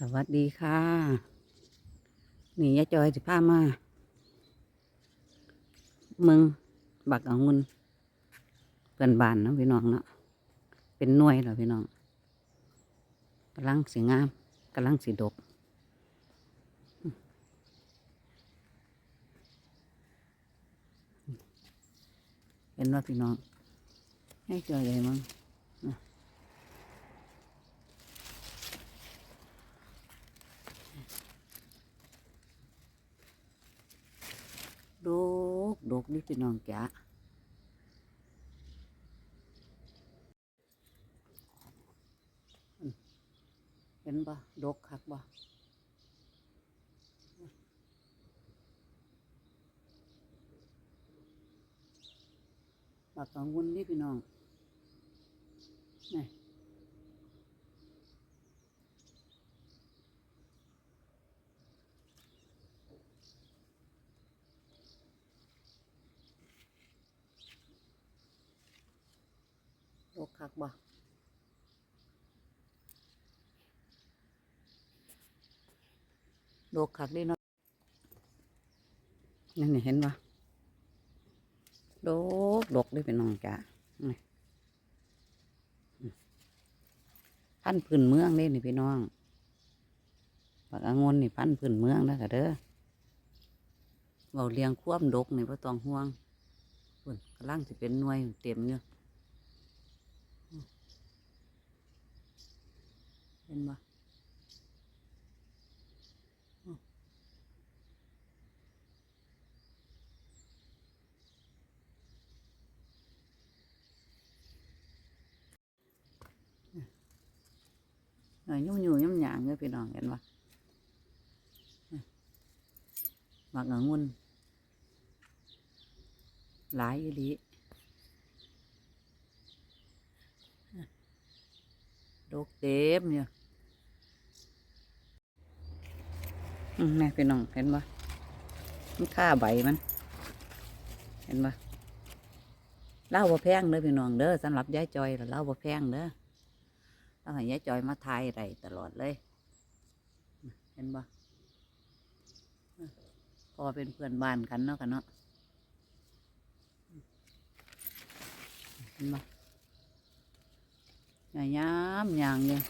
สวัสดีค่ะ นี่ยาจอยสิพามาเมืองบักองุ่นเพื่อนบ้านนะพี่น้องเนาะเป็นหน่วยเหรอพี่น้องกำลังสีงามกำลังสีดกเห็นว่าพี่น้องให้จอยเลยมั้งน่ะดก ดกนี่พี่น้องจ๋าเห็นปะดกคักปะปากกังวลนี่พี่น้องนี่ คักบ่ดกคักเดีเนาะนั่นี่เห็นปะดกดกเด้พี่น้องจ้าพันพื้นเมืองเด้นี่พี่น้องปากองนนี่พันพื้นเมืองนะค่ะเด้อเบาเลี้ยงควบดกนี่พ่ต้องห่วงพุ่นกำลังจะเป็นหน่วยเต็มอยู่ยอืมเห็นปะอืมหน่อยยุ่งยุ่งยุ่งหยางเลยพี่น้องเห็นปะอืมบักองุ่นหลายอีหลีอืมดกเต็มอยู่อืม แม่พี่น้องเห็นปะมันค่าใบมัน เห็นปะเล่าบ่แพงเด้อพี่น้องเด้อสำหรับยายจอยเล่าบ่แพงเด้อต้องให้ยายจอยมาทายไรตลอดเลย เห็นปะพอเป็นเพื่อนบ้านกันเนาะกันเนาะเห็นปะยายามยางเลย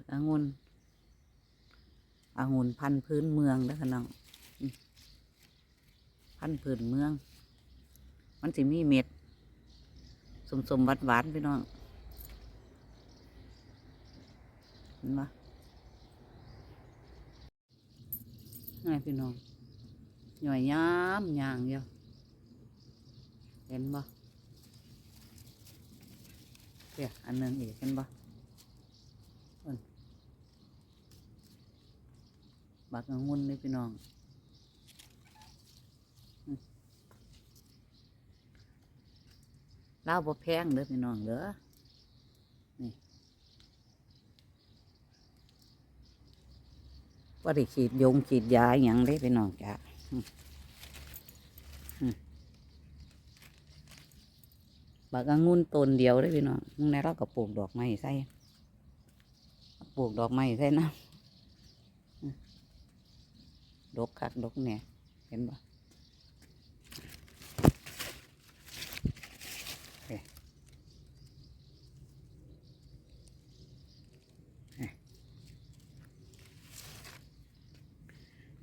บักองุ่นองุ่นพันพื้นเมืองเด้อค่ะน้องพันพื้นเมือง มันสิมีเม็ดสมสมหวานหวานพี่น้องเห็นปะนี่พี่น้องหน่อยย้ำยางเดียวเห็นปะเดี๋ยวอันนึงอีกเห็นปะเอิ้น บักองุ่นเลยพี่น้องเล่าวบ่แพงเด้อพี่น้องเด้อนี่ว่าได้ฉีดยงฉีดยาอหย่างเลยพี่น้องจ้ะบักองุ่นต้นเดียวเลยพี่น้องมึงในเราก็ปลูกดอกไม้ใส่ปลูกดอกไม้ใส่นะ ดกคักดกเนี่ยเห็นปะ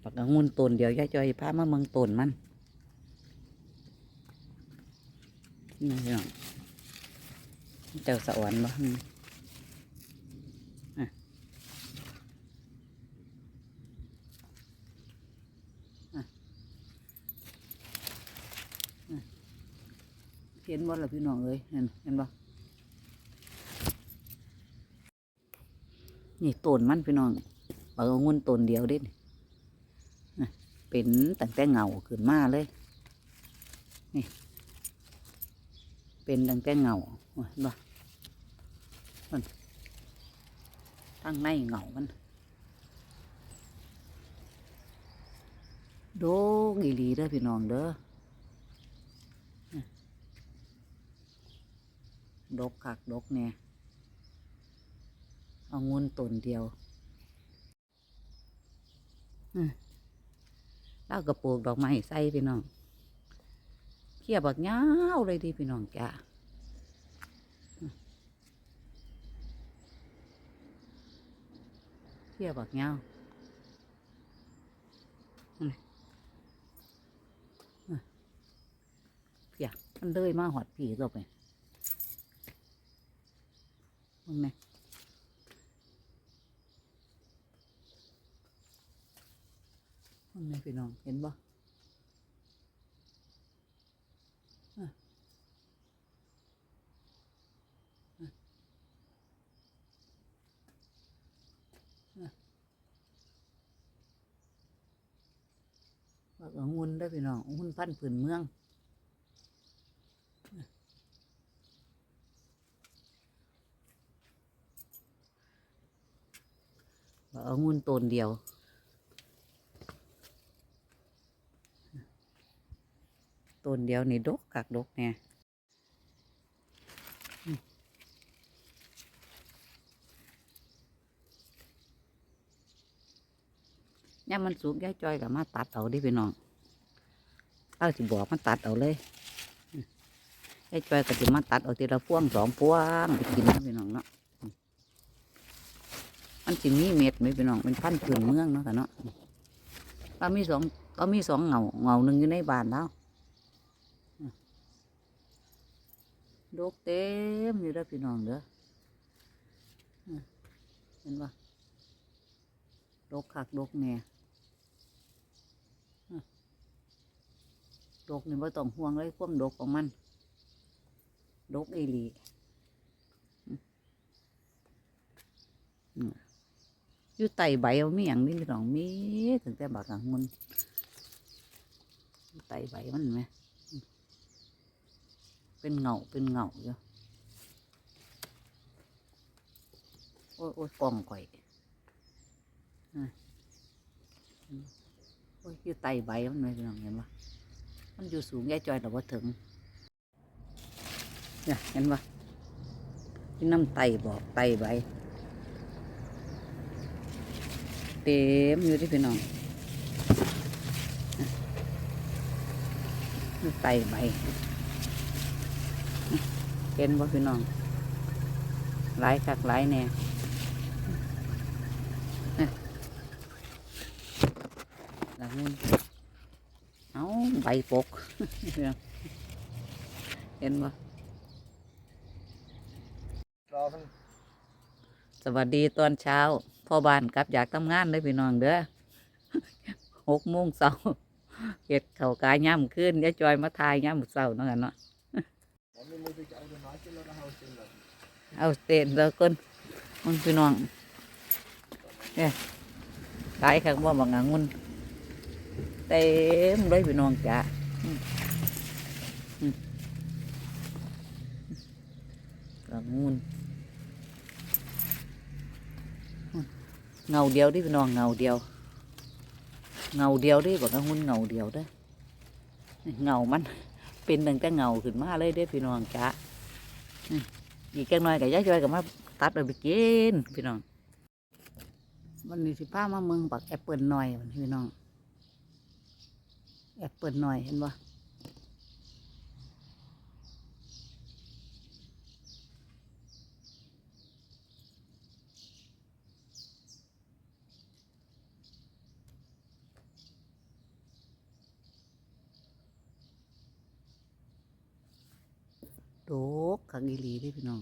ปักองุ่นตนเดี๋ยวยายจอยพามาเมืองตนมันนี่พี่น้องเจ้าสวรรค์บ่อืมอะอะอะ เห็นบ่ล่ะพี่น้องเอ้ยเห็นเห็นบ่นี่ต้นมันพี่น้องปักองุ่นต้นเดียวเด้นเป็นตั้งแต่เงาขึ้นมาเลย นี่ เป็นตั้งแต่เงาโอ้ยบ่มันทั้งในเงามันโดกอีหลีเด้อพี่น้องเด้อ ดกคักดกเนี่ยเอางุนตนเดียวเล่ากระปลูกดอกไม้ใส่พี่น้องเขี่ยบักยาเลยดีพี่น้องจ้าเขี่ยบักยาวนั่นน่ะน่ะเพียมันเลยมาหอดผีตัวไป มึงไงข้างในพี่น้อง เห็นบ่บักองุ่นได้พี่น้ององุ่นพันผืนเมือง บักองุ่นต้นเดียวต้นเดียวนี่ดกกักดกเนี่ยอืมย่ามันสูงย่าจอยกับมาตัดเอาดิพี่น้องเอาสิบอกมาตัดเอาเลยอืมย่าจอยก็จะมาตัดเอาทีละพวงสองพวงไปกินนะพี่น้องเนาะ มันสิมีเม็ดไหมพี่น้องเป็นพันธุ์พื้นเมืองเนาะกันเนาะเรามีสองเรามีสองเงาเงาหนึ่งอยู่ในบ้านแล้วดกเต็มอยู่แล้วพี่น้องเด้อเห็นปะดกคักดกแหน่ดกนี่ไม่ต้องห่วงเลยควมดกของมัน ดกอีหลีอืมอืม อยู่ไตใบเอามีอย่างนี้พี่น้องมีถึงแต่บักอะมันไตใบมันไหมเป็นเงาเป็นเงาอยู่โอ้ยโอ้ยกล่องข่อยโอ้ยอยู่ไตใบมันเลยพี่น้องเห็นปะมันอยู่สูงแย่จอยแต่ว่าถึงเนี่ยเห็นปะที่น้ำไตบอกไตใบ เต็มอยู่ที่พี่น้องอะอยู่ไตใบเห็นบ่พี่น้องหลายคักหลายแน่น่ะละมุนเอาใบปก เห็นบ่รอมันสวัสดีตอนเช้า พอบานกลับอยากทำงานเลยพี่น้องเด้อหกโมงเช้าเห็ดเข่าวกายย่ำขึ้นเดี๋ยวจอยมาทายย่ำเช้าเนาะกันเนาะผมมีมือจะเอาเดินน้อยขึ้นแล้วนะเฮาเซ็นเลยเอาเต้นแล้วคนมึงพี่น้องเนี่ยขายข้างบ่บางงุนเต็มเลยพี่น้องจ้ะบางงุนอืม เงาเดียวดิพี่น้องเงาเดียว เงาเดียวดิบอกงุนเงาเดียวเด้อเงามันเป็นตั้งแต่เงาขึ้นมาเลยเด้อพี่น้องจ้ะอีกจังหน่อยกับยายจอยกับมาตัดเอาไปกินพี่น้องวันนี้สิพามาเมืองปักแอปเปิลหน่อยมันพี่น้องแอปเปิลหน่อยเห็นปะ ดกขักอีหลีเด้พี่น้อง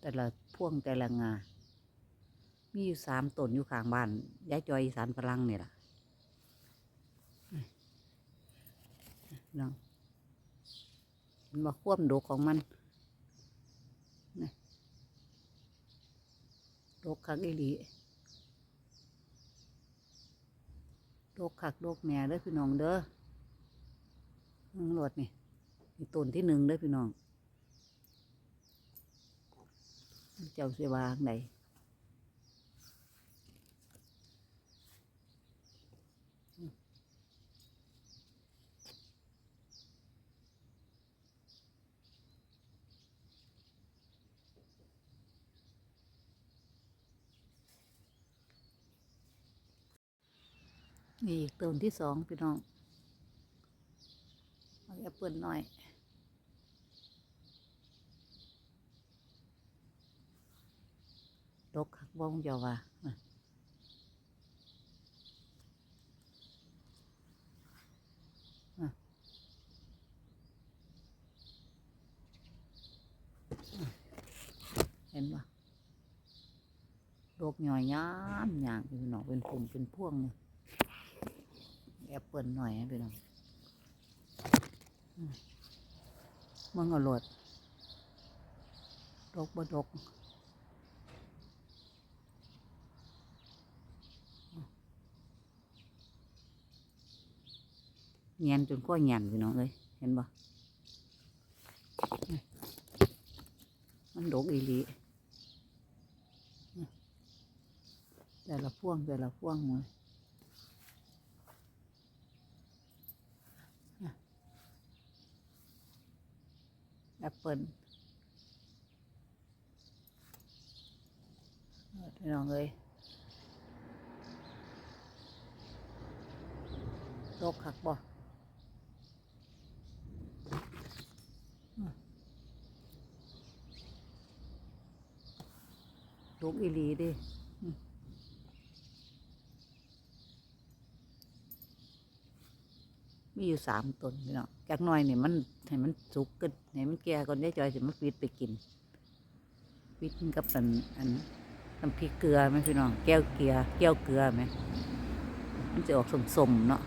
แต่ละพ่วงแต่ละงา มีอยู่สามต้นอยู่ข้างบ้านยายจอยอีสานพลังนี่ล่ะน้องมันมาควบดกของมันนี่ดกคักอีหลีดกคักดกแหน่เด้อพี่น้องเด้อน้องโหลดนี่นี่ต้นที่หนึ่งเด้อพี่น้อง เจ้าสิวางไหนนี่อีต้นที่สองพี่น้องเอาแอปเปิลหน่อย บ้องเจ้าว่าเห็นปะดกหน่อยย้ามอย่างพี่หนอเป็นผงเป็นพวงเลยแอปเปิลหน่อยให้ไปหน้องอืมมึงเอาโหลดดกบ่ดก เงียนจนก็เงียนพี่น้องเลยเห็นบ่นี่มันดกอีหลีนี่แต่ละพ่วงแต่ละพ่วงเลยแอปเปิลพี่น้องเอ้ยโรคคักบ่ ลูกอีหลีดิมีอยู่สามตนพี่น้องจากน้อยเนี่ยมันให้มันสุกกันให้มันแก่ก่อนได้จอยสิมันปิดไปกินปิดกับอันอันน้ำพริกเกลือไหมพี่น้องแก้วเกลือแก้วเกลือไหมมันจะออกสมๆเนาะ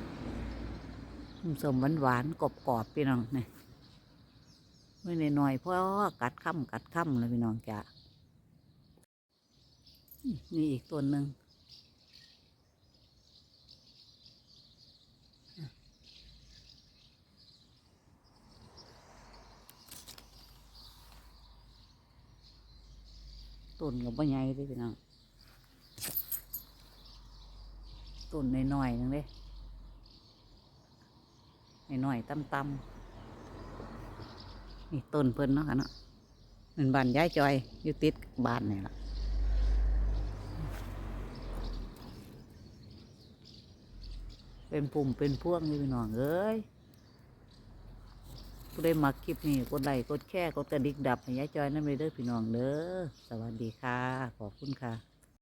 สมๆหวานๆกรอบๆพี่น้องนี่ไม่นหน่อยเพราะกัดค่ำกัดค่ำเลยพี่น้องจ้ะ นี่อีกต้นหนึ่งต้นกับบ่ใหญ่เด้พี่น้องต้นหน้อยๆนึงเด้น้อยๆต่ำๆนี่ต้นเพิ่นเนาะค่ะเนาะเป็นบานย้ายจอยอยู่ติดบานนี่ล่ะ เป็นปุ่มเป็นพวงนี่พี่น้องเอ้ยผู้ได้มักคลิปนี้กดไลค์กดแชร์กดกระดิกดับให้ย้ายจอยนั่นไปเด้อพี่น้องเด้อสวัสดีค่ะ ขอบคุณค่ะ